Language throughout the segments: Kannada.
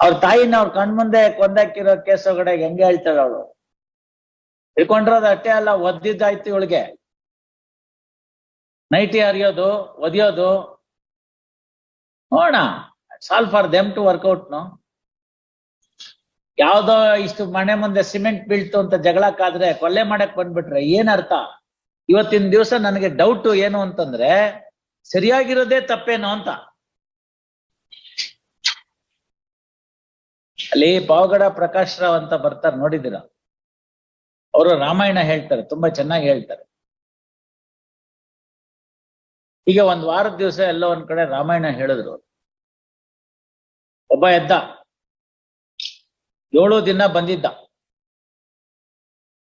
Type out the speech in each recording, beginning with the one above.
ಅವ್ರ ತಾಯಿನ ಅವ್ರ ಕಣ್ಮುಂದೆ ಕೊಂದಾಕಿರೋ ಕೇಸ್ ಹೆಂಗೆ ಹೇಳ್ತಾಳೆ ಅವಳು? ತಿಳ್ಕೊಂಡಿರೋದು ಅಷ್ಟೇ ಅಲ್ಲ, ಒದ್ದಿದ್ದಾಯ್ತು ಇವಳಿಗೆ. ನೈಟಿ ಹರಿಯೋದು, ಒದಿಯೋದು. ನೋಡ ಸಾಲ್ for them to work out no ಯಾವ್ದೋ ಇಷ್ಟು ಮನೆ ಮುಂದೆ ಸಿಮೆಂಟ್ ಬೀಳ್ತು ಅಂತ ಜಗಳಕ್ಕಾದ್ರೆ ಕೊಲ್ಲೆ ಮಾಡಕ್ ಬಂದ್ಬಿಟ್ರೆ ಏನ್ ಅರ್ಥ? ಇವತ್ತಿನ ದಿವಸ ನನಗೆ ಡೌಟ್ ಏನು ಅಂತಂದ್ರೆ, ಸರಿಯಾಗಿರೋದೇ ತಪ್ಪೇನೋ ಅಂತ. ಅಲ್ಲಿ ಪಾವಗಡ ಪ್ರಕಾಶ್ ರಾವ್ ಅಂತ ಬರ್ತಾರೆ ನೋಡಿದಿರ ಅವರು ರಾಮಾಯಣ ಹೇಳ್ತಾರೆ, ತುಂಬಾ ಚೆನ್ನಾಗಿ ಹೇಳ್ತಾರೆ. ಈಗ ಒಂದ್ ವಾರದ ದಿವಸ ಎಲ್ಲೋ ಒಂದ್ ಕಡೆ ರಾಮಾಯಣ ಹೇಳಿದ್ರು. ಒಬ್ಬ ಎದ್ದ. ಏಳು ದಿನ ಬಂದಿದ್ದ.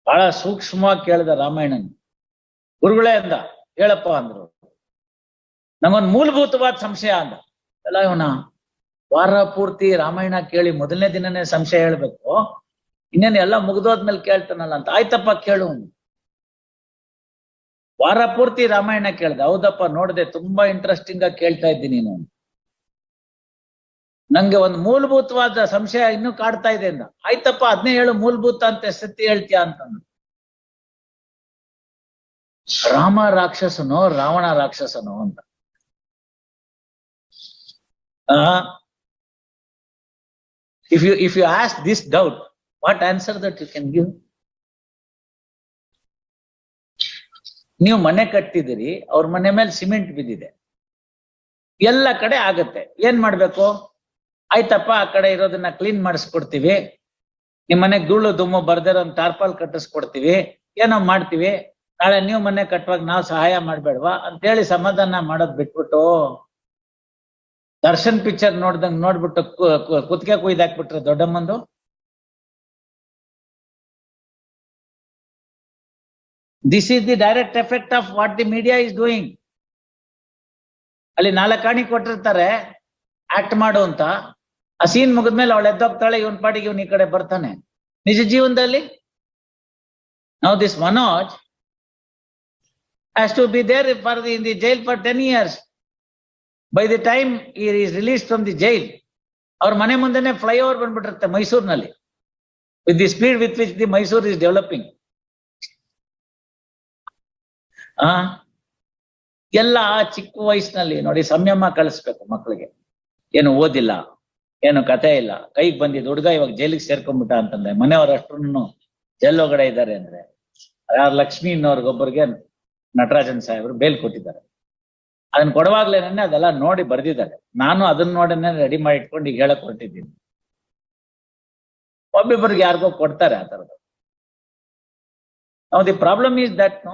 ಬಹಳ ಸೂಕ್ಷ್ಮವಾಗಿ ಕೇಳಿದ ರಾಮಾಯಣನ್. ಗುರುಗಳೇ ಅಂದ, ಹೇಳಪ್ಪ ಅಂದ್ರು. ನಮಗೊಂದ್ ಮೂಲಭೂತವಾದ ಸಂಶಯ ಅಂದ. ಎಲ್ಲ ಇವನ ವಾರ ಪೂರ್ತಿ ರಾಮಾಯಣ ಕೇಳಿ ಮೊದಲನೇ ದಿನನೇ ಸಂಶಯ ಹೇಳ್ಬೇಕು. ಇನ್ನೇನು ಎಲ್ಲ ಮುಗ್ದೋದ್ಮೇಲೆ ಕೇಳ್ತಾನಲ್ಲ ಅಂತ. ಆಯ್ತಪ್ಪ ಕೇಳು. ವಾರ ಪೂರ್ತಿ ರಾಮಾಯಣ ಕೇಳ್ದೆ. ಹೌದಪ್ಪ, ನೋಡ್ದೆ, ತುಂಬಾ ಇಂಟ್ರೆಸ್ಟಿಂಗ್ ಆಗಿ ಕೇಳ್ತಾ ಇದ್ದೀನಿ ನಾನು ನಂಗೆ ಒಂದು ಮೂಲಭೂತವಾದ ಸಂಶಯ ಇನ್ನೂ ಕಾಡ್ತಾ ಇದೆ ಅಂದ. ಆಯ್ತಪ್ಪ ಅದನ್ನೇ ಹೇಳು, ಮೂಲಭೂತ ಅಂತ ಸತ್ಯ ಹೇಳ್ತೀಯ ಅಂತ ರಾಮ ರಾಕ್ಷಸನೋ, ರಾವಣ ರಾಕ್ಷಸನೋ ಅಂತ. If you if you ask this doubt, what answer that you can give? ನೀವು ಮನೆ ಕಟ್ಟಿದಿರಿ ಅವ್ರ ಮನೆ ಮೇಲೆ ಸಿಮೆಂಟ್ ಬಿದ್ದಿದೆ. ಎಲ್ಲ ಕಡೆ ಆಗತ್ತೆ. ಏನ್ ಮಾಡ್ಬೇಕು? ಆಯ್ತಪ್ಪ ಆ ಕಡೆ ಇರೋದನ್ನ ಕ್ಲೀನ್ ಮಾಡಿಸ್ಕೊಡ್ತೀವಿ. ನಿಮ್ ಮನೆಗ್ ಧೂಳು ದುಮ್ಮು ಬರ್ದಿರೋ ಒಂದು ಟಾರ್ಪಾಲ್ ಕಟ್ಟಿಸ್ಕೊಡ್ತೀವಿ. ಏನೋ ಮಾಡ್ತೀವಿ. ನಾಳೆ ನೀವು ಮನೆ ಕಟ್ಟುವಾಗ ನಾವು ಸಹಾಯ ಮಾಡ್ಬೇಡ್ವಾ? ಅಂತೇಳಿ ಸಮಾಧಾನ ಮಾಡೋದ್ ಬಿಟ್ಬಿಟ್ಟು ದರ್ಶನ್ ಪಿಕ್ಚರ್ ನೋಡ್ದಂಗ್ ನೋಡ್ಬಿಟ್ಟು ಕುತ್ತಿಗೆ ಕುಯ್ದಾಕ್ಬಿಟ್ರೆ ದೊಡ್ಡಮ್ಮಂದು. This is the direct effect of what the media is doing ಅಲ್ಲಿ ನಾಲ್ಕಾಣಿ ಕೊಟ್ಟಿರ್ತಾರೆ ಆಕ್ಟ್ ಮಾಡು ಅಂತ. ಆ ಸೀನ್ ಮುಗಿದ್ಮೇಲೆ ಅವಳು ಎದ್ದೋಗ್ತಾಳೆ, ಇವನ್ ಪಾಡಿಗೆ ಇವನ್ ಈ ಕಡೆ ಬರ್ತಾನೆ. ನಿಜ ಜೀವನದಲ್ಲಿ? ನಾವು this Manoj has to be there for the in the jail for ten years by the time is release from the jail ಅವ್ರ ಮನೆ ಮುಂದೆನೆ ಫ್ಲೈಓವರ್ ಬಂದ್ಬಿಟ್ಟಿರುತ್ತೆ ಮೈಸೂರಿನಲ್ಲಿ. With the speed with which the Mysore is developing ಆ? ಎಲ್ಲ ಚಿಕ್ಕ ವಯಸ್ಸಿನಲ್ಲಿ ನೋಡಿ ಸಂಯಮ ಕಳಿಸ್ಬೇಕು ಮಕ್ಕಳಿಗೆ ಏನು ಓದಿಲ್ಲ, ಏನು ಕತೆ ಇಲ್ಲ, ಕೈಗೆ ಬಂದಿದ್ದು ಹುಡುಗ ಇವಾಗ ಜೈಲಿಗೆ ಸೇರ್ಕೊಂಡ್ಬಿಟ್ಟ ಅಂತಂದ್ರೆ ಮನೆಯವ್ರ ಅಷ್ಟ್ರು ಜೈಲ್ ಒಳಗಡೆ ಇದ್ದಾರೆ ಅಂದ್ರೆ. ಯಾರು ಲಕ್ಷ್ಮಿ ಅನ್ನೋರ್ಗೊಬ್ಬರಿಗೆ ನಟರಾಜನ್ ಸಾಹೇಬ್ರು ಬೇಲ್ ಕೊಟ್ಟಿದ್ದಾರೆ. ಅದನ್ನ ಕೊಡುವಾಗ್ಲೇನೆ ಅದೆಲ್ಲ ನೋಡಿ ಬರ್ದಿದ್ದಾರೆ. ನಾನು ಅದನ್ನ ನೋಡನೆ ರೆಡಿ ಮಾಡಿ ಇಟ್ಕೊಂಡು ಈಗ ಹೇಳಕ್ ಹೊರಟಿದ್ದೀನಿ. ಒಬ್ಬಿಬ್ಬರಿಗೆ ಯಾರಿಗೋ ಕೊಡ್ತಾರೆ ಆ ಥರದ್ದು. ನಾವು the problem is that no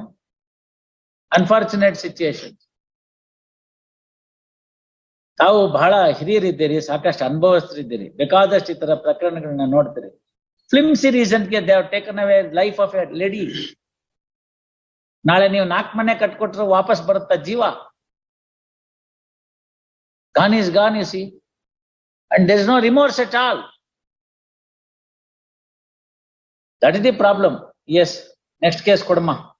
unfortunate situation ತಾವು ಬಹಳ ಹಿರಿಯರಿದ್ದೀರಿ, ಸಾಕಷ್ಟು ಅನುಭವಸ್ಥರಿದ್ದೀರಿ. ಬೇಕಾದಷ್ಟು ಈ ತರ ಪ್ರಕರಣಗಳನ್ನ ನೋಡ್ತೀರಿ. ಫಿಲ್ಮ್ ಸಿರೀಸ್ ಅಂತ they taken away life of a lady ನಾಳೆ ನೀವು ನಾಲ್ಕು ಮನೆ ಕಟ್ಕೊಟ್ರೆ ವಾಪಸ್ ಬರುತ್ತಾ ಜೀವ? Gone is gone, you see. And there is no remorse at all. That is the problem. Yes. Next case, Kodama.